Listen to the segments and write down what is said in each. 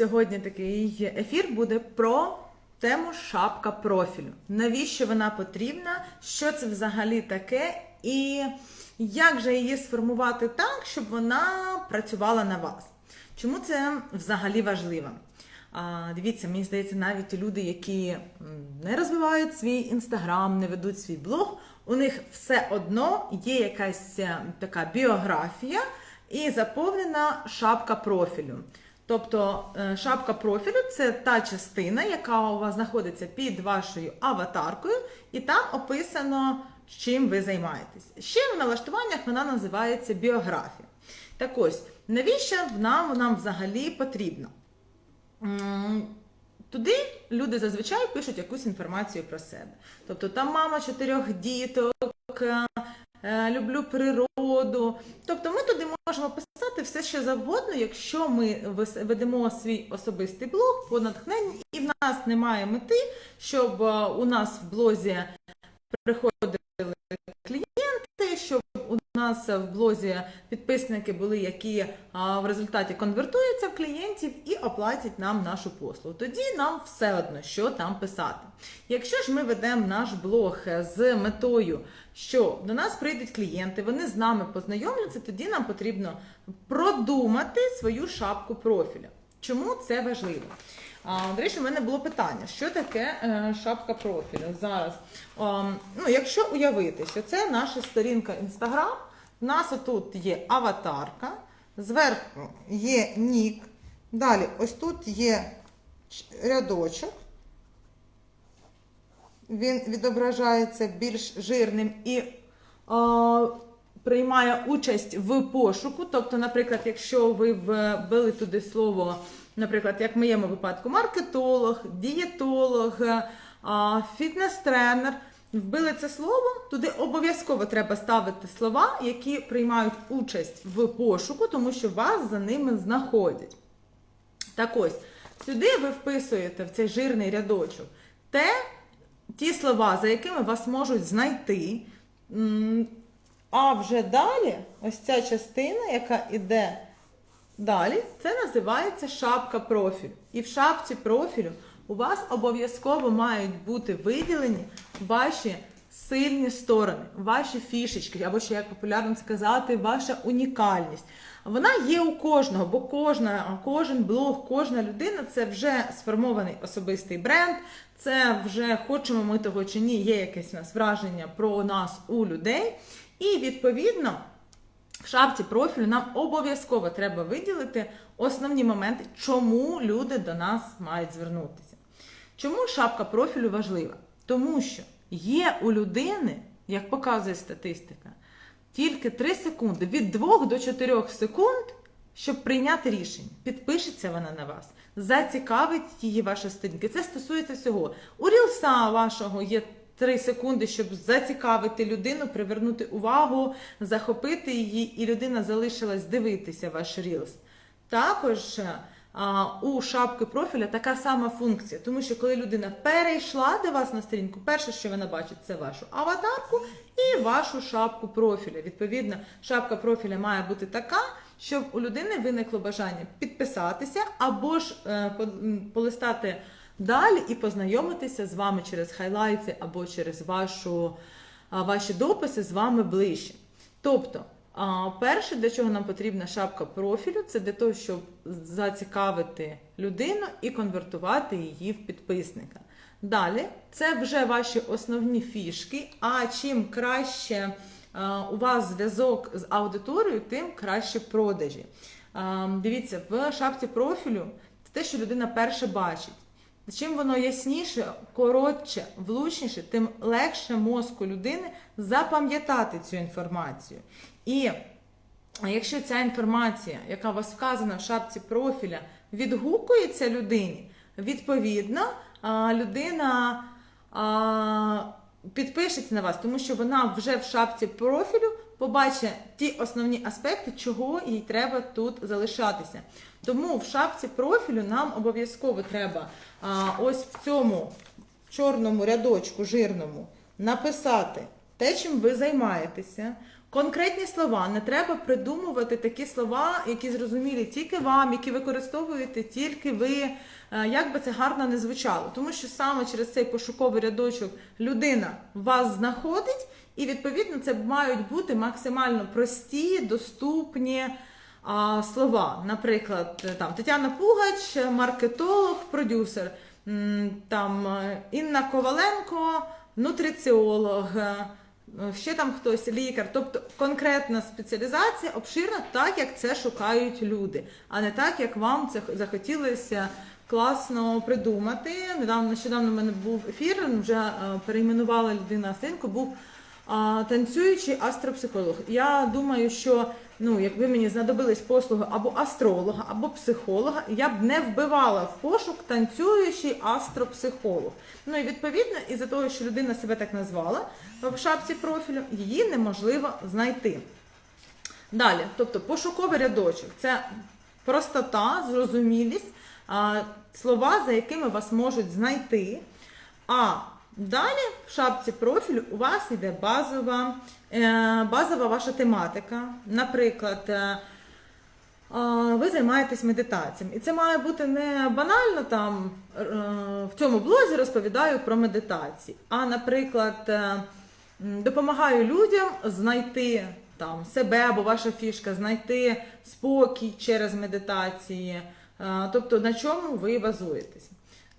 Сьогодні такий ефір буде про тему шапка профілю. Навіщо вона потрібна? Що це взагалі таке? І як же її сформувати так, щоб вона працювала на вас? Чому це взагалі важливо? А, дивіться, мені здається, навіть люди, які не розвивають свій інстаграм, не ведуть свій блог, у них все одно є якась е, така біографія і заповнена шапка профілю. Тобто е, шапка профілю це та частина, яка у вас знаходиться під вашою аватаркою, і там описано, чим ви займаєтесь. Ще в налаштуваннях вона називається біографія. Так ось, навіщо нам, нам взагалі потрібно? Туди люди зазвичай пишуть якусь інформацію про себе. Тобто там мама чотирьох діток, люблю природу. Тобто ми туди можемо писати все, що завгодно, якщо ми ведемо свій особистий блог по натхненню, і в нас немає мети, щоб е, у нас в блозі приходили клієнти, щоб у нас в блозі підписники були, які в результаті конвертуються в клієнтів і оплатять нам нашу послугу. Тоді нам все одно, що там писати. Якщо ж ми ведемо наш блог з метою, що до нас прийдуть клієнти, вони з нами познайомляться, тоді нам потрібно продумати свою шапку профіля. Чому це важливо? А, до речі, у мене було питання, що таке е, шапка профілю зараз. Ом, ну, якщо уявити, що це наша сторінка Instagram, у нас отут є аватарка, зверху є нік, далі ось тут є рядочок. Він відображається більш жирним і е, приймає участь в пошуку. Тобто, наприклад, якщо ви ввели туди слово, наприклад, як в моєму випадку, маркетолог, дієтолог, е, фітнес-тренер. Вбили це слово, туди обов'язково треба ставити слова, які приймають участь в пошуку, тому що вас за ними знаходять. Так ось, сюди ви вписуєте в цей жирний рядочок те, ті слова, за якими вас можуть знайти. А вже далі, ось ця частина, яка йде далі, це називається шапка профілю. І в шапці профілю у вас обов'язково мають бути виділені ваші сильні сторони, ваші фішечки, або ще як популярно сказати, ваша унікальність. Вона є у кожного, бо кожна, кожен блог, кожна людина це вже сформований особистий бренд. Це вже хочемо ми того чи ні, є якесь у нас враження про нас у людей. І відповідно. В шапці профілю нам обов'язково треба виділити основні моменти, чому люди до нас мають звернутися. Чому шапка профілю важлива? Тому що є у людини, як показує статистика, тільки 3 секунди, від 2 до 4 секунд, щоб прийняти рішення. Підпишеться вона на вас, зацікавить її ваша сторінка. Це стосується всього. У рілса вашого є 3 секунди, щоб зацікавити людину, привернути увагу, захопити її, і людина залишилась дивитися ваш рілс. Також а, у шапки профіля така сама функція, тому що коли людина перейшла до вас на сторінку, перше, що вона бачить, це вашу аватарку і вашу шапку профіля. Відповідно, шапка профіля має бути така, щоб у людини виникло бажання підписатися або ж е, полистати далі і познайомитися з вами через хайлайти або через вашу, ваші дописи з вами ближче. Тобто, перше, для чого нам потрібна шапка профілю, це для того, щоб зацікавити людину і конвертувати її в підписника. Далі, це вже ваші основні фішки. А чим краще у вас зв'язок з аудиторією, тим краще продажі. Дивіться, в шапці профілю це те, що людина перше бачить. Чим воно ясніше, коротше, влучніше, тим легше мозку людини запам'ятати цю інформацію. І якщо ця інформація, яка у вас вказана в шапці профіля, відгукується людині, відповідно, людина підпишеться на вас, тому що вона вже в шапці профілю побачить ті основні аспекти, чого їй треба тут залишатися. Тому в шапці профілю нам обов'язково треба а, ось в цьому чорному рядочку жирному написати те, чим ви займаєтеся. Конкретні слова не треба придумувати такі слова, які зрозумілі тільки вам, які використовуєте тільки ви, е, як би це гарно не звучало. Тому що саме через цей пошуковий рядочок людина вас знаходить, і відповідно це мають бути максимально прості, доступні а, слова. Наприклад, е, там Тетяна Пугач, маркетолог, продюсер, там е, Інна Коваленко, нутриціолог. Е, Ще там хтось лікар, тобто конкретна спеціалізація обширна, так як це шукають люди, а не так, як вам це захотілося класно придумати. Недавно нещодавно в мене був ефір, вже е, перейменувала людина синку, був танцюючий астропсихолог. Я думаю, що ну, якби мені знадобились послуги або астролога, або психолога, я б не вбивала в пошук танцюючий астропсихолог. Ну і відповідно, із-за того, що людина себе так назвала в шапці профілю, її неможливо знайти. Далі, тобто пошуковий рядочок це простота, зрозумілість, слова, за якими вас можуть знайти. А далі в шапці профілю у вас йде базова, е, базова ваша тематика. Наприклад, е, ви займаєтесь медитаціями. І це має бути не банально там е, в цьому блозі розповідаю про медитації, а, наприклад, допомагаю людям знайти там себе або ваша фішка, знайти спокій через медитації, тобто на чому ви базуєтесь.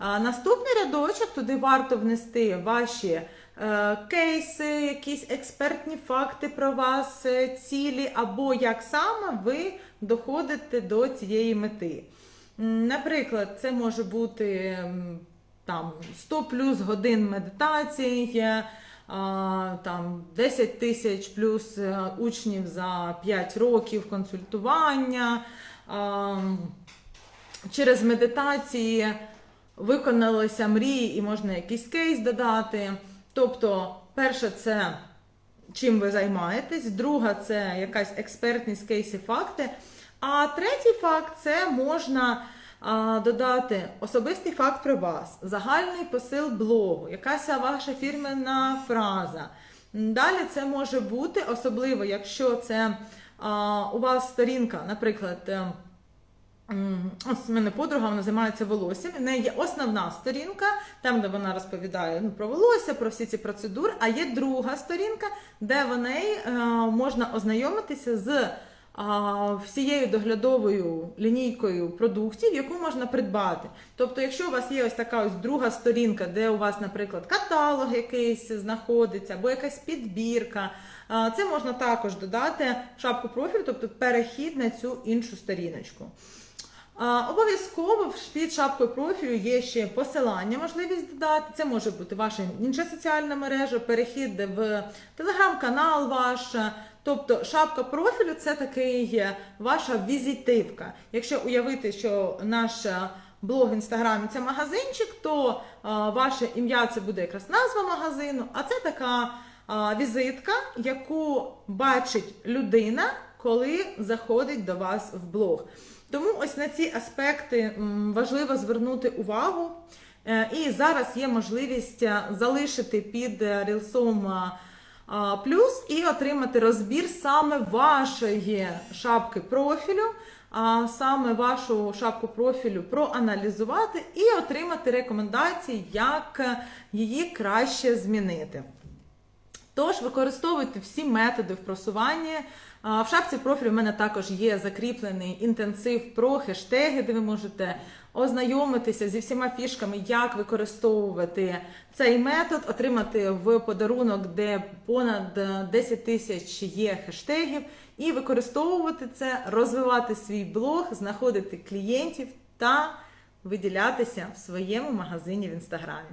Наступний рядочок туди варто внести ваші е, кейси, якісь експертні факти про вас, е, цілі, або як саме ви доходите до цієї мети. Наприклад, це може бути там 100 плюс годин медитації, там 10 тисяч плюс е, учнів за 5 років консультування. Через медитації виконалися мрії і можна якийсь кейс додати. Тобто, перше, це чим ви займаєтесь, друга це якась експертність, кейси, факти. А третій факт це можна а, додати особистий факт про вас, загальний посил блогу, якась ваша фірменна фраза. Далі це може бути, особливо, якщо це а, у вас сторінка, наприклад. Е, Ось у мене подруга, вона займається волоссям. В неї є основна сторінка, там, де вона розповідає ну, про волосся, про всі ці процедури. А є друга сторінка, де в неї е, можна ознайомитися з а, всією доглядовою лінійкою продуктів, яку можна придбати. Тобто, якщо у вас є ось така ось друга сторінка, де у вас, наприклад, каталог якийсь знаходиться, або якась підбірка, а, це можна також додати в шапку профілю, тобто перехід на цю іншу сторіночку. Обов'язково під шапкою профілю є ще посилання, можливість додати. Це може бути ваша інша соціальна мережа, перехід в телеграм-канал ваш. Тобто шапка профілю це такий ваша візитивка. Якщо уявити, що наш е, блог в інстаграмі це магазинчик, то ваше ім'я це буде якраз назва магазину, а це така візитка, яку бачить людина, коли заходить до вас в блог. Тому ось на ці аспекти важливо звернути увагу. Е, І зараз є можливість е, залишити під е, рілсом плюс і отримати розбір саме вашої шапки профілю, саме вашу шапку профілю проаналізувати і отримати рекомендації, як її краще змінити. Тож використовуйте всі методи в просуванні. В шапці профілю в мене також є закріплений інтенсив про хештеги, де ви можете ознайомитися зі всіма фішками, як використовувати цей метод, отримати в подарунок, де понад е, 10 тисяч є хештегів, і використовувати це, розвивати свій блог, знаходити клієнтів та виділятися в своєму магазині в інстаграмі.